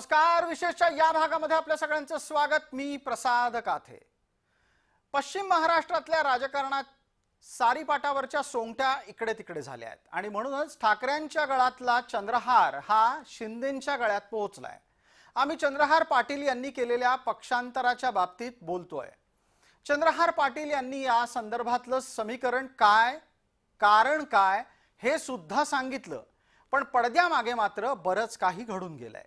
नमस्कार विशेषच्या या भागामध्ये आपल्या सगळ्यांचं स्वागत. मी प्रसाद काथे. पश्चिम महाराष्ट्रातल्या राजकारणात सारीपाटावरच्या सोंगट्या इकडे तिकडे झाल्या आहेत. आणि म्हणूनच ठाकरेंच्या गळातला चंद्रहार हा शिंदेंच्या गळ्यात पोहोचलाय. आम्ही चंद्रहार पाटील यांनी केलेल्या पक्षांतराच्या बाबतीत बोलतोय. चंद्रहार पाटील यांनी या संदर्भातलं समीकरण काय कारण काय हे सुद्धा सांगितलं. पण पडद्यामागे मात्र बरंच काही घडून गेलंय.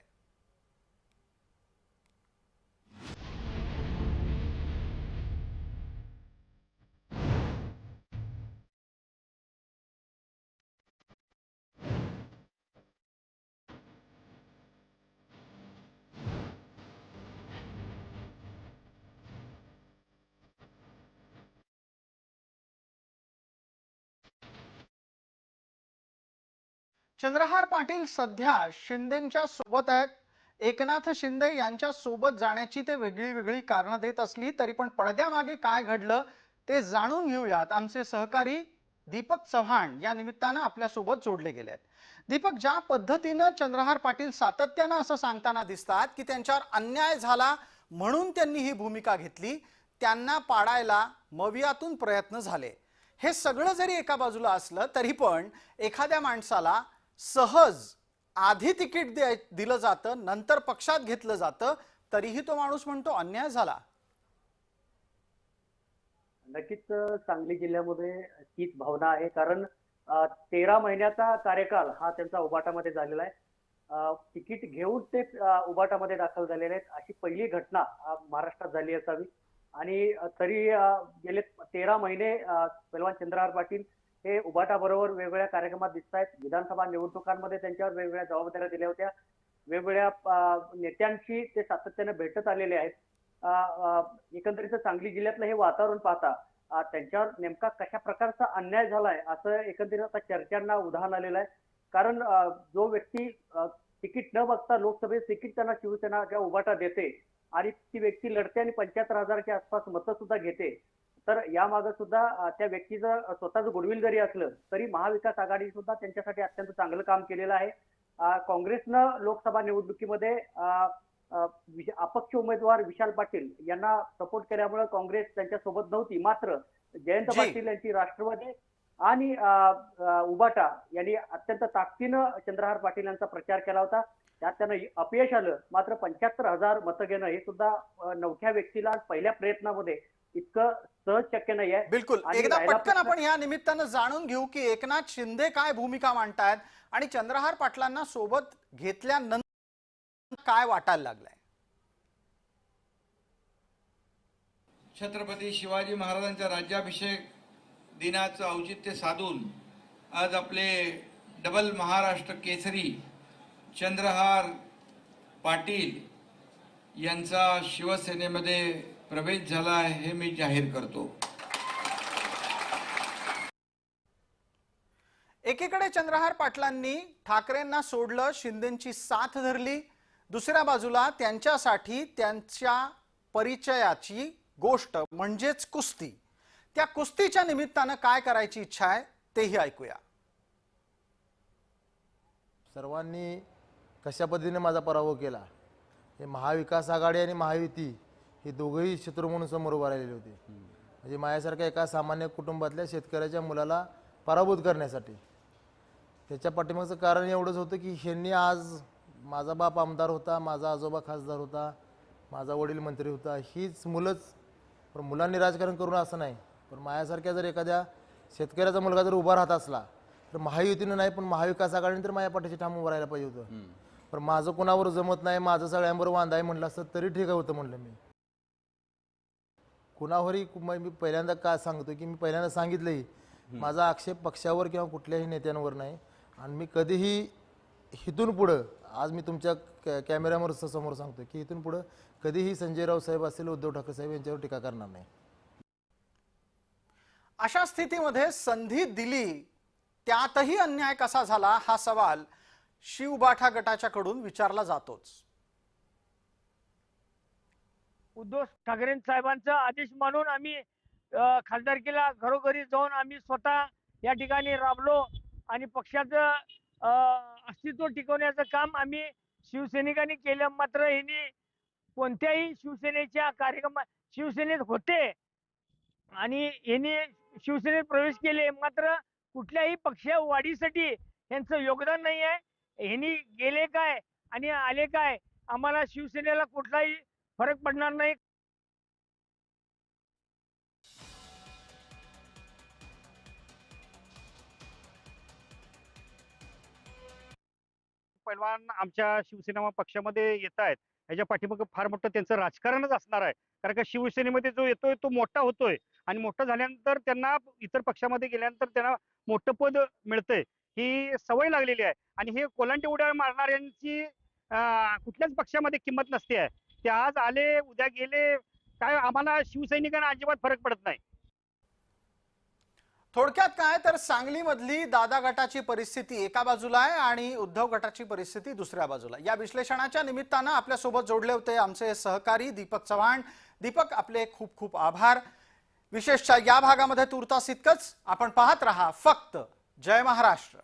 चंद्रहार पाटील सध्या शिंदेच्या सोबत आहेत. एकनाथ शिंदे यांच्या सोबत जाण्याची ते वेगळी वेगळी कारणं देत असली तरी पण पडद्यामागे काय घडलं ते जाणून घेऊयात. आमचे सहकारी दीपक चव्हाण या निमित्तानं आपल्यासोबत जोडले गेले आहेत. दीपक ज्या पद्धतीनं चंद्रहार पाटील सातत्यानं असं सांगताना दिसतात की त्यांच्यावर अन्याय झाला म्हणून त्यांनी ही भूमिका घेतली त्यांना पाडायला मवियातून प्रयत्न झाले. हे सगळं जरी एका बाजूला असलं तरी पण एखाद्या माणसाला सहज आधी तिकीट द्याय दिलं जातं नंतर पक्षात घेतलं जातं तरीही तो माणूस म्हणतो अन्याय झाला. नक्कीच सांगली जिल्ह्यामध्ये तीच भावना आहे. कारण तेरा महिन्याचा कार्यकाल हा त्यांचा उबाटामध्ये झालेला आहे. तिकीट घेऊन ते उबाटामध्ये दाखल झालेले आहेत. अशी पहिली घटना महाराष्ट्रात झाली असावी. आणि तरी गेले तेरा महिने पहलवान पैलवान चंद्रहार पाटील हे उबाटाबरोबर वेगवेगळ्या कार्यक्रमात दिसत आहेत विधानसभा निवडणुकांमध्ये त्यांच्यावर वेगवेगळ्या जबाबदाऱ्या दिल्या होत्या. वेगवेगळ्या नेत्यांशी ते सातत्याने भेटत आलेले आहेत. एकंदरीत सांगली जिल्ह्यातलं हे वातावरण पाहता त्यांच्यावर नेमका कशा प्रकारचा अन्याय झालाय असं एकंदरीत आता चर्चांना उदाहरण आलेलं आहे. कारण जो व्यक्ती तिकीट न बघता लोकसभेत तिकीट त्यांना शिवसेना उभाटा देते आणि ती व्यक्ती लढते आणि पंच्याहत्तर हजाराच्या आसपास मतं सुद्धा घेते तर यामागे सुद्धा त्या व्यक्तीचं स्वतःचं गुडविल जरी असलं तरी महाविकास आघाडी सुद्धा त्यांच्यासाठी अत्यंत चांगलं काम केलेलं आहे. काँग्रेसनं लोकसभा निवडणुकीमध्ये अपक्ष उमेदवार विशाल पाटील यांना सपोर्ट केल्यामुळे काँग्रेस त्यांच्यासोबत नव्हती. मात्र जयंत. पाटील यांची राष्ट्रवादी आणि उबाटा यांनी अत्यंत ताकदीनं चंद्रहार पाटील यांचा प्रचार केला होता. त्यात त्यांना अपयश आलं. मात्र पंच्याहत्तर हजार मतं घेणं हे सुद्धा नवख्या व्यक्तीला पहिल्या प्रयत्नामध्ये इतकं सहज शक्य नाही आहे बिलकुल एकदा पटकन आपण या निमित्तानं जाणून घेऊ की एकनाथ शिंदे काय भूमिका मांडतायत आणि चंद्रहार पाटलांना सोबत घेतल्यानंतर काय वाटायला लागलंय? छत्रपती शिवाजी महाराजांच्या राज्याभिषेक दिनाचं औचित्य साधून आज आपले डबल महाराष्ट्र केसरी चंद्रहार पाटील यांचा शिवसेनेमध्ये प्रवेश झाला आहे हे मी जाहीर करतो. एकीकडे चंद्रहार पाटलांनी ठाकरेंना सोडलं शिंदेची साथ धरली दुसऱ्या बाजूला त्यांच्यासाठी त्यांच्या परिचयाची गोष्ट म्हणजेच कुस्ती. त्या कुस्तीच्या निमित्तानं काय करायची इच्छा आहे तेही ऐकूया. सर्वांनी कशा पद्धतीने माझा पराभव केला? हे महाविकास आघाडी आणि महायुती हे दोघंही शत्रू म्हणून समोर उभा राहिलेले होते. म्हणजे माझ्यासारख्या एका सामान्य कुटुंबातल्या शेतकऱ्याच्या मुलाला पराभूत करण्यासाठी. त्याच्या पाठीमागचं कारण एवढंच होतं की ह्यांनी आज माझा बाप आमदार होता माझा आजोबा खासदार होता माझा वडील मंत्री होता. हीच मुलंच पण मुलांनी राजकारण करून असं नाही. पण माझ्यासारख्या जर एखाद्या शेतकऱ्याचा मुलगा जर उभा राहत असला तर महायुतीनं नाही पण महाविकास आघाडीने तर माझ्या पाठीशी ठाम उभं राहायला पाहिजे होतं. पण माझं कोणावर जमत नाही माझं सगळ्यांबरोबर वांदा आहे म्हटलं असतं तरी ठीक होतं म्हणलं मी. कुणावरही कु- मी पहिल्यांदा का सांगतो की मी पहिल्यांदा सांगितलंही माझा आक्षेप पक्षावर किंवा कुठल्याही नेत्यांवर नाही. आणि मी कधीही इथून पुढं आज मी तुमच्या कॅ कॅमेऱ्यावर स- समोर सांगतो की इथून पुढं कधीही संजय राव साहेब असेल उद्धव ठाकरे साहेब यांच्यावर टीका करणार नाही. अशा स्थितीमध्ये संधी दिली त्यातही अन्याय कसा झाला हा सवाल शिवबाठा गटाच्याकडून विचारला जातोच. उद्धव ठाकरे साहेबांचा आदेश मानून आम्ही खासदारकीला घरोघरी जाऊन आम्ही स्वतः या ठिकाणी राबलो आणि पक्षाचं अस्तित्व टिकवण्याचं काम आम्ही शिवसैनिकांनी केलं. मात्र यांनी कोणत्याही शिवसेनेच्या कार्यक्रम शिवसेनेत होते आणि यांनी शिवसेनेत प्रवेश केले. मात्र कुठल्याही पक्ष वाढीसाठी यांचं योगदान नाही आहे यांनी गेले काय आणि आले काय? आम्हाला शिवसेनेला कुठलाही फरक पडणार नाही. पैलवान आमच्या शिवसेना पक्षामध्ये येत आहेत. याच्या पाठीमागं फार मोठं त्यांचं राजकारणच असणार आहे. कारण का शिवसेनेमध्ये जो येतोय तो मोठा होतोय. आणि मोठा झाल्यानंतर त्यांना इतर पक्षामध्ये गेल्यानंतर त्यांना मोठं पद मिळतंय. ही सवय लागलेली आहे. आणि हे कोलांटी उड्या मारणाऱ्यांची कुठल्याच पक्षामध्ये किंमत नसते आहे. ते आज आले उद्या गेले. काय आम्हाला शिवसैनिकांना अजिबात फरक पडत नाही. थोडक्यात काय? तर सांगलीमधली दादा गटाची परिस्थिती एका बाजूला आहे आणि उद्धव गटाची परिस्थिती दुसऱ्या बाजूला या विश्लेषणाच्या निमित्तानं आपल्यासोबत जोडले होते आमचे सहकारी दीपक चव्हाण. दीपक आपले खूप खूप आभार. विशेषतः या भागामध्ये तुर्तास इतकंच. आपण पाहत रहा फक्त जय महाराष्ट्र.